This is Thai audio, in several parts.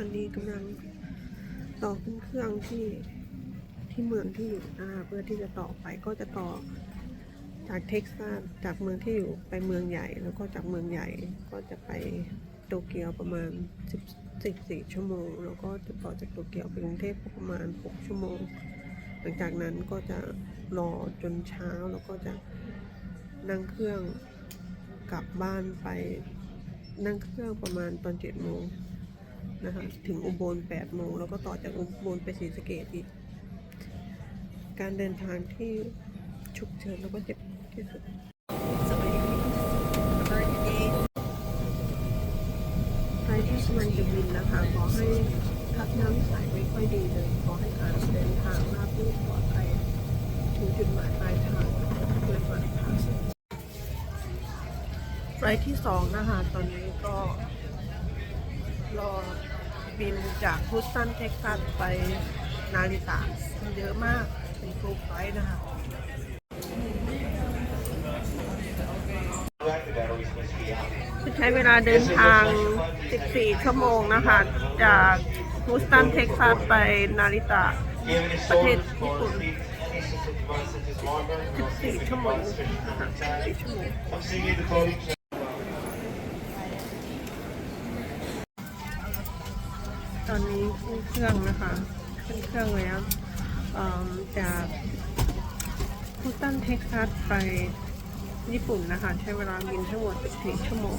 อนนี้กำลังต่อขึ้นเครื่องที่ที่เมืองที่อยู่นะคะเพื่อที่จะต่อไปก็จะต่อจากเท็กซัสจากเมืองที่อยู่ไปเมืองใหญ่ แล้วก็จากเมืองใหญ่ก็จะไปโตเกียวประมาณ10 14ชั่วโมง แล้วก็จะต่อจากโตเกียวไปกรุงเทพประมาณ 6 ชั่วโมง หลังจากนั้นก็จะรอจนเช้าแล้วก็จะนั่งเครื่องกลับบ้านไปนั่งเครื่องประมาณตอนเจ็ดโมง นะคะถึงอุบลแปดโมงแล้วก็ต่อจากอุบลไปศรีสะเกดอีก การเดินทางที่ฉุกเฉินแล้วก็เจ็บที่สุดใครที่กำลังจะบินนะคะ ขอให้ทักน้ำใสไม่ค่อยดีเลย ขอให้การเดินทางราบรื่นปลอดภัยถึงจุดหมายปลายทางด้วยปลอดภัยไฟล์ที่สองนะคะ ตอนนี้ก็ รอบินจากพุสตันเท็กซัสไปนาริตาเยอะมากเป็นกรุ๊ปไฟนะคะ ใช้เวลาเดินทาง 14 ชั่วโมงนะคะ จากพุสตันเท็กซัสไปนาริตาประเทศญี่ปุ่น14ชั่วโมง14ชั่วโมง ตอนนี้ขึ้นเครื่องนะคะขึ้นเครื่องแล้วเอิ่มจากพุสตันเท็กซัสไปญี่ปุ่นนะคะ ใช้เวลาบินทั้งหมด14ชั่วโมง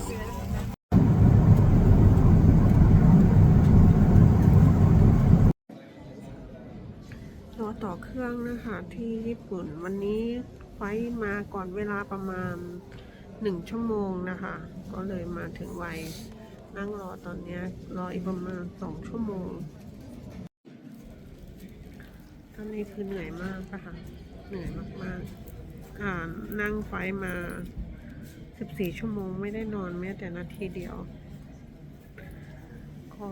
รอต่อเครื่องนะคะที่ญี่ปุ่นวันนี้ไฟมาก่อนเวลาประมาณหนึ่งชั่วโมงนะคะ ก็เลยมาถึงไว นั่งรอตอนนี้รออีกประมาณสองชั่วโมง ตอนนี้คือเหนื่อยมากนะคะเหนื่อยมากๆอ่านั่งไฟล์มา 14 ชั่วโมงไม่ได้นอนแม้แต่นาทีเดียว ก็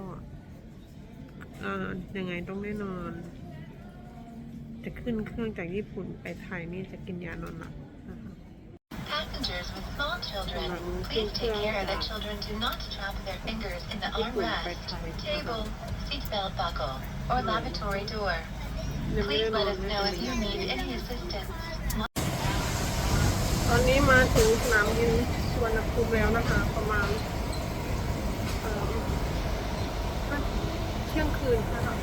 อ่ายังไงต้องได้นอน จะขึ้นเครื่องจากญี่ปุ่นไปไทยนี่จะกินยานอนหลับนะคะ Passengers with small children, please take care that children do not trap their fingers in the armrest, table, seatbelt buckle, or lavatory door. ยังไม่ได้ Please นอ let น us ไม่ know เป็น if you need any assistance. ตอนนี้มาถึงสนามบินสุวรรณภูมิแล้วนะคะ ประมาณเอ่อเที่ยงคืนนะคะ